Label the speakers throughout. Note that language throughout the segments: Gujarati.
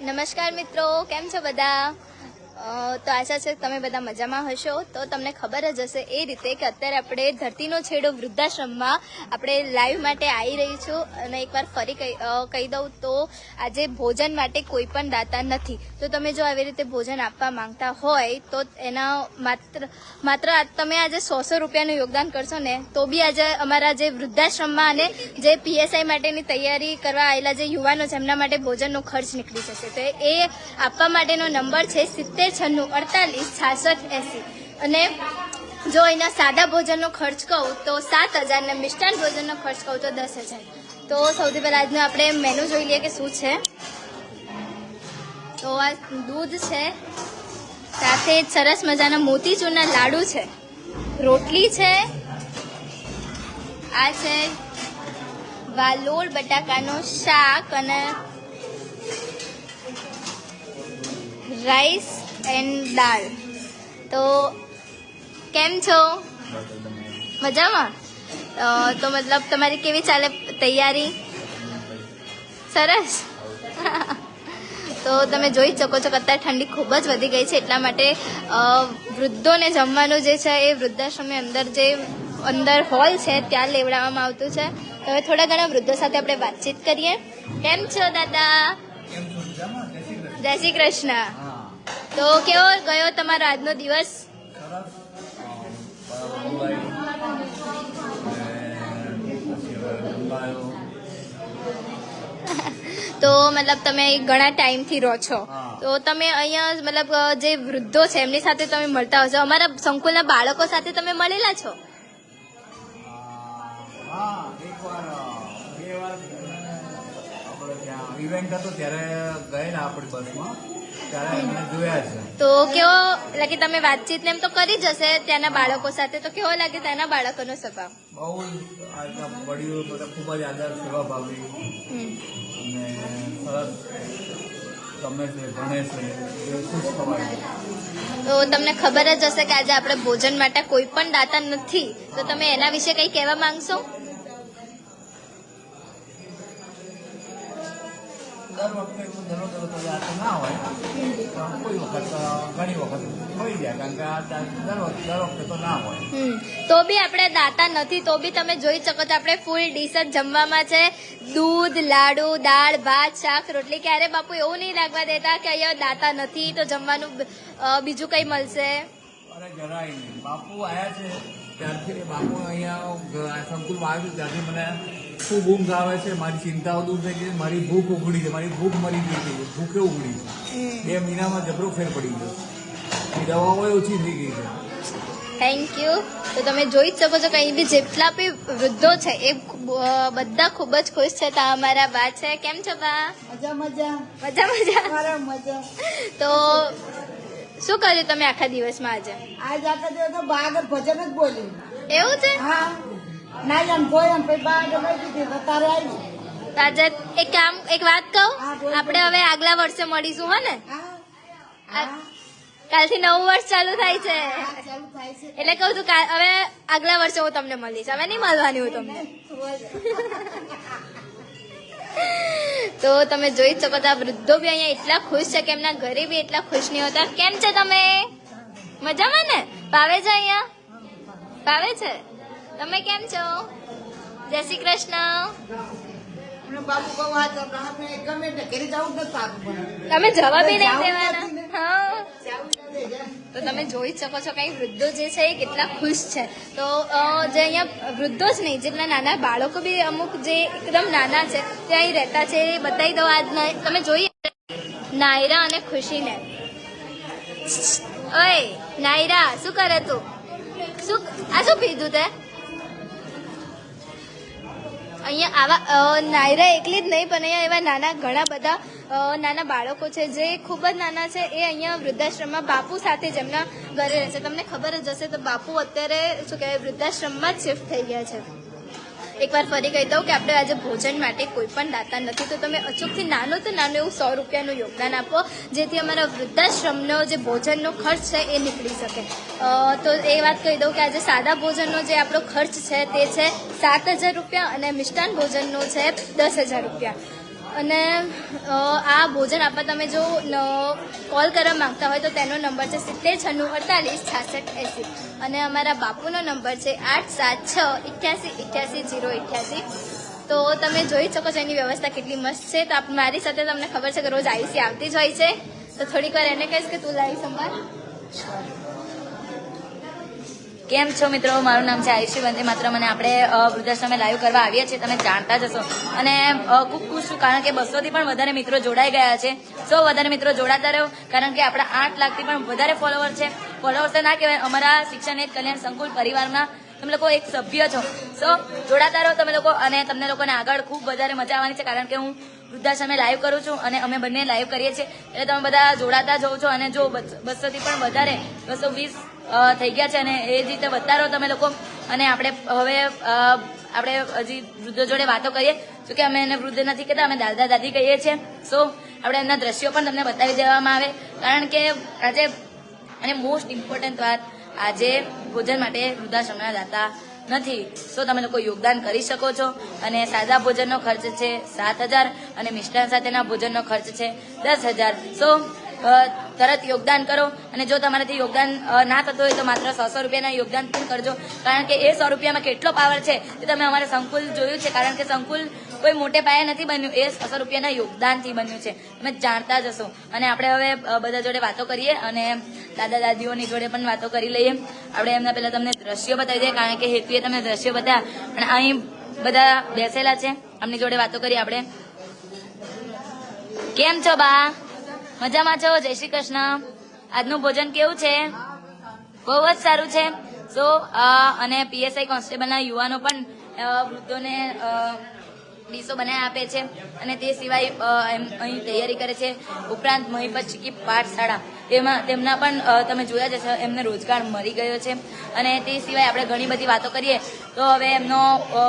Speaker 1: નમસ્કાર મિત્રો કેમ છો બધા? તો આશા છે તમે બધા મજામાં હશો. તો તમને ખબર જ હશે એ રીતે કે અત્યારે આપણે ધરતીનો છેડો વૃદ્ધાશ્રમમાં આપણે લાઈવ માટે આવી રહી છું. અને એકવાર ફરી કહી દઉં તો આજે ભોજન માટે કોઈ પણ દાતા નથી. તો તમે જો આવી રીતે ભોજન આપવા માંગતા હોય, તો એના માત્ર માત્ર તમે આજે સો સો રૂપિયાનું યોગદાન કરશો ને, તો બી આજે અમારા જે વૃદ્ધાશ્રમમાં અને જે પીએસઆઈ માટેની તૈયારી કરવા આવેલા જે યુવાનો છે, એમના માટે ભોજનનો ખર્ચ નીકળી જશે. તો એ આપવા માટેનો નંબર છે સિત્તેર છન્નું અડતાલીસ, છાસઠ, એંસી. અને જો એના સાદા ભોજનનો ખર્ચ કહું તો સાત હજાર ને મિષ્ટાન ભોજનનો ખર્ચ કહું તો દસ હજાર. તો સૌથી પહેલાં આજનું આપણે મેનુ જોઈ લઈએ કે શું છે. તો આ દૂધ છે, સાથે સરસ મજાના મોતીચૂરના લાડુ છે, રોટલી છે, આ છે વાલોળ બટાકાનો શાક અને રાઈસ એન્ડ દાળ. તો કેમ છો? મજામાં? તો મતલબ તમારી કેવી ચાલે તૈયારી? સરસ. તો તમે જોઈ શકો છો કે અત્યારે ઠંડી ખૂબ જ વધી ગઈ છે એટલા માટે વૃદ્ધોને જમવાનું જે છે એ વૃદ્ધાશ્રમની અંદર જે અંદર હોલ છે ત્યાં લેવડાવવામાં આવતું છે. તો હવે થોડા ઘણા વૃદ્ધો સાથે આપણે વાતચીત કરીએ. કેમ છો દાદા? જય શ્રી કૃષ્ણ. તો કેવો ગયો તમારો આજનો દિવસ? તો મતલબ તમે ઘણા ટાઈમથી રહો છો. તો તમે અહીંયા મતલબ જે વૃદ્ધો છે એમની સાથે તમે મળતા હશો અમારા સંકુલના બાળકો સાથે તમે મળેલા છો?
Speaker 2: ઇવેન્ટ હતો ત્યારે ગયેલા આપણી બસમાં.
Speaker 1: તો કેવો લાગે તમે વાતચીત ને એમ તો કરી જ હશે ત્યાંના બાળકો સાથે તો કેવો લાગે ત્યાંના બાળકોનો સ્વભાવ?
Speaker 2: બહુ વડીલો બધા ખૂબ જ આદર સેવાભાવી અને સરસ ગમે છે ભણે છે ખુશ ખવાય
Speaker 1: તો તમને ખબર જ હશે કે આજે આપણે ભોજન માટે કોઈ પણ દાતા નથી. તો તમે એના વિશે કંઈ કહેવા માંગશો?
Speaker 2: દર વખતે દરરોજ તો ના હોય. પણ કોઈ વખત ઘણી વખત થઈ જાય કારણ કે દર વખતે દર વખતે તો ના હોય.
Speaker 1: તો બી આપણે દાતા નથી તો બી તમે જોઈ શકો છો આપણે ફૂલ ડીશ જ જમવામાં છે. દૂધ લાડુ દાળ ભાત શાક રોટલી ક્યારે બાપુ એવું નહીં લાગવા દેતા કે અહીંયા દાતા નથી તો જમવાનું બીજું કંઈ મળશે?
Speaker 2: અરે જરાય નહીં. બાપુ આયા છે ત્યારથી બાપુ અહીંયા સંકુલમાં આવ્યું ત્યારથી મને ખૂબ ઊંઘ આવે છે મારી ચિંતાઓ દૂર થઈ ગઈ મારી ભૂખ ઉગડી છે મારી ભૂખ મરી ગઈ છે ભૂખે ઉઘડી છે. બે મહિનામાં જબરો ફેર પડી ગયો. એ દવાઓ ઓછી થઈ ગઈ છે.
Speaker 1: થેન્ક યુ તો તમે જોઈ જ શકો છો કંઈ બી જેટલા બી વૃદ્ધો છે એ બધા ખૂબ જ ખુશ છે. તો અમારા બા છે. કેમ છો બા?
Speaker 3: મજા મજા.
Speaker 1: મજા મજા.
Speaker 3: મારા મજા.
Speaker 1: તો શું કર્યું તમે આખા દિવસમાં આજે?
Speaker 3: આજ આખા દિવસ બાગ ભજન જ બોલ્યું
Speaker 1: એવું છે?
Speaker 3: હા. ના જાણ કોઈ એમ પછી બાગર લઈ દીધી તો તારે આવી
Speaker 1: તો આજે એક કામ એક વાત કહું. આપણે હવે આગલા વર્ષે મળીશું હો ને? કાલથી નવું વર્ષ ચાલુ થાય છે. એટલે કહું છું હવે આગલા વર્ષે હું તમને મળીશ. હવે નહીં મળવાની હું તમને. તો તમે જોઈ જ શકો છો વૃદ્ધો બી અહીંયા એટલા ખુશ છે કે એમના ઘરે બી એટલા ખુશ નહીં હોતા. કેમ છે તમે? મજામાં ને? ભાવે છે અહીંયા? ભાવે છે? તમે કેમ છો? જય શ્રી કૃષ્ણ. તમે જવા બી નહીં દેવાના. તો તમે જોઈ શકો છો કઈ વૃદ્ધો જે છે એ કેટલા ખુશ છે. તો જે અહીંયા વૃદ્ધો જ નહીં જેટલા નાના બાળકો બી અમુક જે એકદમ નાના છે તે અહીં રહેતા છે એ બતાવી દો આજ તમે જોઈ નાયરા અને ખુશીને. ઓય નાયરા શું કરે તું? શું આ શું પીધું તે? અહીંયા આવા નાયરા એકલી જ નહીં, પણ અહીંયા એવા નાના ઘણા બધા નાના બાળકો છે, જે ખૂબ જ નાના છે, એ અહીંયા વૃદ્ધાશ્રમમાં બાપુ સાથે જેમના ઘરે રહે છે. તમને ખબર જ હશે, તો બાપુ અત્યારે, શું કહેવાય, વૃદ્ધાશ્રમમાં જ શિફ્ટ થઈ ગયા છે. એકવાર ફરી કહી દઉં કે આપણે આજે ભોજન માટે કોઈ પણ દાતા નથી. તો તમે અચૂકથી નાનો તો નાનો એવું સો રૂપિયાનું યોગદાન આપો, જેથી અમારા વૃદ્ધાશ્રમનો જે ભોજનનો ખર્ચ છે એ નીકળી શકે. તો એ વાત કહી દઉં કે આજે સાદા ભોજનનો જે આપણો ખર્ચ છે તે છે સાત હજાર રૂપિયા અને મિષ્ટાન ભોજનનો છે દસ હજાર રૂપિયા. અને આ ભોજન આપવા તમે જો કોલ કરવા માંગતા હોય તો તેનો નંબર છે સિત્તેર છન્નું અડતાલીસ છાસઠ એંસી. અને અમારા બાપુનો નંબર છે આઠ સાત છ ઇઠ્યાસી ઇઠ્યાસી જીરો ઇઠ્યાસી તો તમે જોઈ શકો છો એની વ્યવસ્થા કેટલી મસ્ત છે. તો મારી સાથે તમને ખબર છે કે રોજ આઈસી આવતી જ હોય છે. તો થોડીક વાર એને કહીશ કે તું લાવી સંભાળ.
Speaker 4: કેમ છો મિત્રો? મારું નામ છે આયુષી વંદે. માત્ર મને આપણે વૃદ્ધાશ્રમે લાઈવ કરવા આવીએ છીએ. તમે જાણતા જ હશો. અને ખૂબ ખુશ છું કારણ કે બસોથી પણ વધારે મિત્રો જોડાઈ ગયા છે. સો વધારે મિત્રો જોડાતા રહો. કારણ કે આપણા આઠ લાખથી પણ વધારે ફોલોવર છે. ફોલોવર્સ ના કહેવાય. અમારા શિક્ષણ એક કલ્યાણ સંકુલ પરિવારના તમે લોકો એક સભ્ય છો. સો જોડાતા રહો તમે લોકો અને તમને લોકોને આગળ ખૂબ વધારે મજા આવવાની છે કારણ કે હું વૃદ્ધાશ્રમે લાઈવ કરું છું અને અમે બંને લાઈવ કરીએ છીએ. એટલે તમે બધા જોડાતા જવો છો અને જો બસોથી પણ વધારે, બસો વીસ થઈ ગયા છે અને એ જ રીતે વધતા રહો તમે લોકો અને આપણે હવે આપણે હજી વૃદ્ધો જોડે વાતો કરીએ. જો કે અમે એને વૃદ્ધ નથી કહેતા, અમે દાદા દાદી કહીએ છીએ. સો આપણે એમના દ્રશ્યો પણ તમને બતાવી દેવામાં આવે. કારણ કે આજે અને મોસ્ટ ઇમ્પોર્ટન્ટ વાત, આજે ભોજન માટે વૃદ્ધાશ્રમના દાતા નથી. સો તમે લોકો યોગદાન કરી શકો છો અને સાદા ભોજનનો ખર્ચ છે સાત હજાર અને મિષ્ટાન સાથેના ભોજનનો ખર્ચ છે દસ હજાર. સો તરત યોગદાન કરો. અને જો તમારાથી યોગદાન ના થતું હોય તો માત્ર સો રૂપિયાના યોગદાન પણ કરજો. કારણ કે એ સો રૂપિયામાં કેટલો પાવર છે તે તમે અમારે સંકુલ જોયું છે. કારણ કે સંકુલ કોઈ મોટે પાયે નથી બન્યું. એ સો રૂપિયાના યોગદાનથી બન્યું છે. તમે જાણતા જ હશો. અને આપણે હવે બધા જોડે વાતો કરીએ અને દાદા દાદીઓની જોડે પણ વાતો કરી લઈએ. આપણે એમના પહેલા તમને દ્રશ્યો બતાવી દઈએ. કારણ કે હેતુએ તમને દ્રશ્યો બતાવ્યા. અને અહીં બધા બેસેલા છે. એમની જોડે વાતો કરીએ આપણે. કેમ છો બા? મજામાં છો? જય શ્રી કૃષ્ણ. આજનું ભોજન કેવું છે? બહુ જ સારું છે. સો અને પીએસઆઈ કોન્સ્ટેબલના યુવાનો પણ વૃદ્ધોને ડીશો બનાવી આપે છે. અને તે સિવાય અહીં તૈયારી કરે છે ઉપરાંત મહિપત ચીકી પાઠશાળા. તેમાં તેમના પણ તમે જોયા જ હશે, એમને રોજગાર મળી ગયો છે. અને તે સિવાય આપણે ઘણી બધી વાતો કરીએ, તો હવે એમનો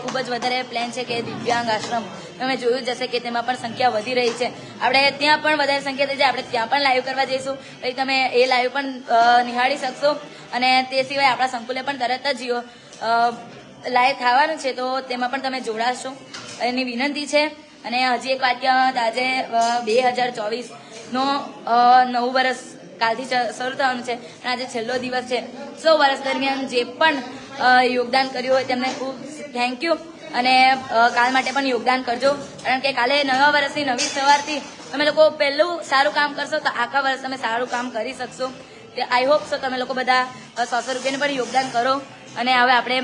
Speaker 4: ખૂબ જ વધારે પ્લાન છે કે દિવ્યાંગ આશ્રમ. તમે જોયું જ હશે કે તેમાં પણ સંખ્યા વધી રહી છે. આપણે ત્યાં પણ વધારે સંખ્યા થઈ જાય, આપણે ત્યાં પણ લાઈવ કરવા જઈશું. પછી તમે એ લાઈવ પણ નિહાળી શકશો. અને તે સિવાય આપણા સંકુલે પણ તરત જ લાઈવ થવાનું છે, તો તેમાં પણ તમે જોડાશો. એની વિનંતી છે. અને હજી એક વાક્ય આજે બે હજાર ચોવીસનો નવું વર્ષ કાલથી શરૂ થવાનું છે અને આજે છેલ્લો દિવસ છે. સો વર્ષ દરમિયાન જે પણ યોગદાન કર્યું હોય તેમને ખૂબ થેન્ક યુ અને કાલ માટે પણ યોગદાન કરજો. કારણ કે કાલે નવા વર્ષની નવી સવારથી તમે લોકો પહેલું સારું કામ કરશો તો આખા વર્ષ તમે સારું કામ કરી શકશો. તે આઈ હોપ સો તમે લોકો બધા સોસો રૂપિયાનું પણ યોગદાન કરો. અને હવે આપણે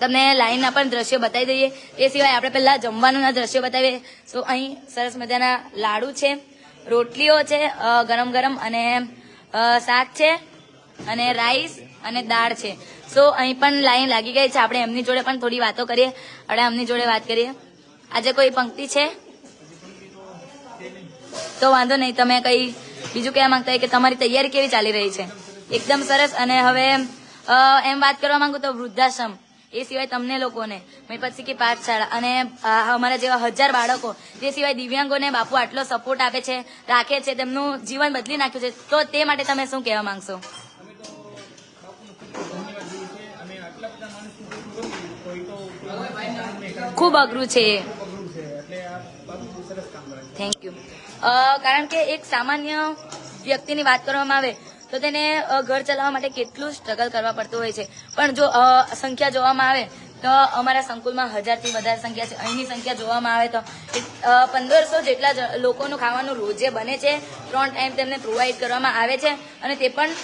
Speaker 4: તમને લાઈનના પણ દ્રશ્યો બતાવી દઈએ. એ સિવાય આપણે પહેલાં જમવાનુંના દ્રશ્યો બતાવીએ. તો અહીં સરસ મજાના લાડુ છે, રોટલીઓ છે ગરમ ગરમ અને શાક છે અને રાઈસ અને દાળ છે. સો અહીં પણ લાઈન લાગી ગઈ છે. આપણે એમની જોડે પણ થોડી વાતો કરીએ. આપણે એમની જોડે વાત કરીએ. આજે કોઈ પંક્તિ છે? તો વાંધો નહીં. તમે કઈ બીજું કહેવા માંગતા હોય કે તમારી તૈયારી કેવી ચાલી રહી છે? એકદમ સરસ. અને હવે એમ વાત કરવા માંગુ તો વૃદ્ધાશ્રમ. એ સિવાય તમને લોકોને. પછી કે પાઠશાળા અને અમારા જેવા હજાર બાળકો તે સિવાય દિવ્યાંગોને બાપુ આટલો સપોર્ટ આપે છે, રાખે છે, તેમનું જીવન બદલી નાખ્યું છે, તો તે માટે તમે શું કહેવા માંગશો? ખૂબ અઘરું છે થેન્ક યુ કારણ કે એક સામાન્ય વ્યક્તિની વાત કરવામાં આવે તો તેને ઘર ચલાવવા માટે કેટલું સ્ટ્રગલ કરવા પડતું હોય છે. પણ જો સંખ્યા જોવામાં આવે, તો અમારા સંકુલમાં હજારથી વધારે સંખ્યા છે. અહીંની સંખ્યા જોવામાં આવે તો પંદરસો જેટલા લોકોનું ખાવાનું રોજે બને છે. ત્રણ ટાઈમ તેમને પ્રોવાઈડ કરવામાં આવે છે. અને તે પણ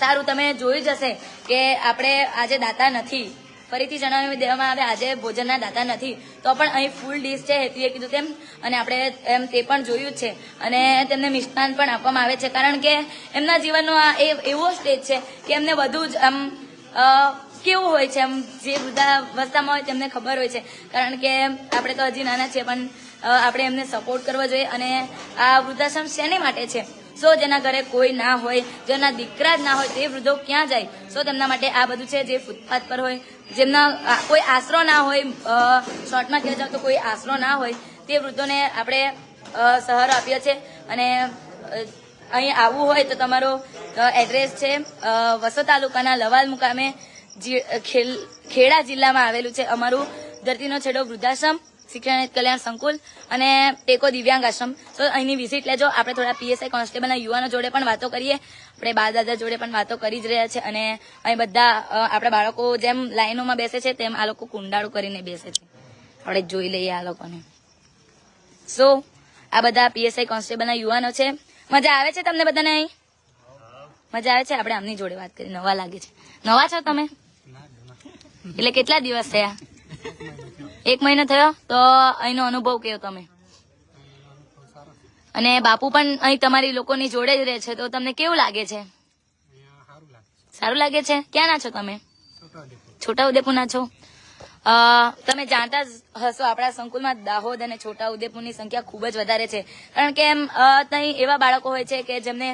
Speaker 4: સારું. તમે જોયું જ હશે કે આપણે આજે દાતા નથી. ફરીથી જણાવી દેવામાં આવે, આજે ભોજનના દાતા નથી. તો પણ અહીં ફૂલ ડીશ છે, હેતુએ કીધું તેમ. અને આપણે એમ તે પણ જોયું છે. અને તેમને મિષ્ટાન પણ આપવામાં આવે છે. કારણ કે એમના જીવનનો આ એવો સ્ટેજ છે કે એમને બધું જ આમ કેવું હોય છે? આમ જે વૃદ્ધાવસ્થામાં હોય તેમને ખબર હોય છે. કારણ કે આપણે તો હજી નાના છીએ, પણ આપણે એમને સપોર્ટ કરવો જોઈએ. અને આ વૃદ્ધાશ્રમ શેને માટે છે? સો જેના ઘરે કોઈ ના હોય, જેના દીકરા જ ના હોય, તે વૃદ્ધો ક્યાં જાય? સો તેમના માટે આ બધું છે જે ફૂટપાથ પર હોય. જેમના કોઈ આશરો ના હોય શોર્ટમાં કહેવા જાવ તો કોઈ આશરો ના હોય, તે વૃદ્ધોને આપણે સહારો આપ્યો છે. અને અહીં આવવું હોય તો તમારો એડ્રેસ છે વસો તાલુકાના લવાલ મુકામે ખેડા જિલ્લામાં આવેલું છે અમારું ધરતીનો છેડો વૃદ્ધાશ્રમ, શિક્ષણ કલ્યાણ સંકુલ અને ટેકો દિવ્યાંગ આશ્રમ. તો અહીંની વિઝિટ લેજો. આપણે થોડા પીએસઆઈ કોન્સ્ટેબલના યુવાનો જોડે પણ વાતો કરીએ. આપણે બા દાદા જોડે પણ વાતો કરી જ રહ્યા છે અને અહીં બધા આપણા બાળકો જેમ લાઈનોમાં બેસે છે, તેમ આ લોકો કુંડાળું કરીને બેસે છે. આપણે જોઈ લઈએ આ લોકોને. સો આ બધા પીએસઆઈ કોન્સ્ટેબલના યુવાનો છે. મજા આવે છે તમને બધાને અહીં? મજા આવે છે? આપણે આમની જોડે વાત કરી. નવા લાગે છે. નવા છો તમે? એટલે કેટલા દિવસ થયા? એક મહિનો થયો? તો અહીંનો અનુભવ કયો તમે? અને બાપુ પણ અહીં તમારી લોકોની જોડે જ રહે છે, તો તમને કેવું લાગે છે? સારું લાગે છે? ક્યાંના છો તમે? છોટાઉદેપુરના છો? તમે જાણતા જ હશો, આપણા સંકુલમાં દાહોદ અને છોટાઉદેપુરની સંખ્યા ખૂબ જ વધારે છે. કારણ કે એમ ત્યાં એવા બાળકો હોય છે કે જેમને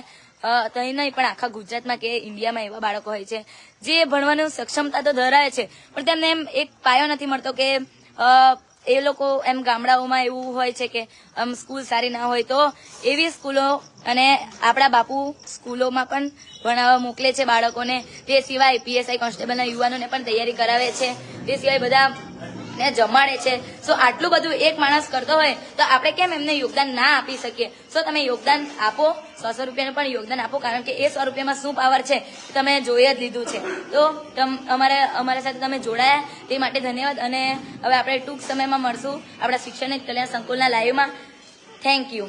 Speaker 4: ત્યાં નહીં, પણ આખા ગુજરાતમાં કે ઇન્ડિયામાં એવા બાળકો હોય છે, જે ભણવાનું સક્ષમતા તો ધરાવે છે, પણ તેમને એમ એક પાયો નથી મળતો કે એ લોકો એમ ગામડાઓમાં એવું હોય છે કે, આમ સ્કૂલ સારી ના હોય તો એવી સ્કૂલો અને આપણા બાપુ સ્કૂલોમાં પણ ભણાવવા મોકલે છે બાળકોને. તે સિવાય પીએસઆઈ કોન્સ્ટેબલના યુવાનોને પણ તૈયારી કરાવે છે. તે સિવાય બધા ને જમાડે છે. સો આટલું બધું એક માણસ કરતો હોય તો આપણે કેમ એમને યોગદાન ના આપી શકીએ? સો તમે યોગદાન આપો. સો સો રૂપિયાનું પણ યોગદાન આપો, કારણ કે એ સો રૂપિયામાં શું પાવર છે? તમે જોઈ જ લીધું છે. તો અમારે, અમારા સાથે તમે જોડાયા. તે માટે ધન્યવાદ. અને હવે આપણે ટૂંક સમયમાં મળશું આપણા શિક્ષણ કલ્યાણ સંકુલના લાઈવમાં થેન્ક યુ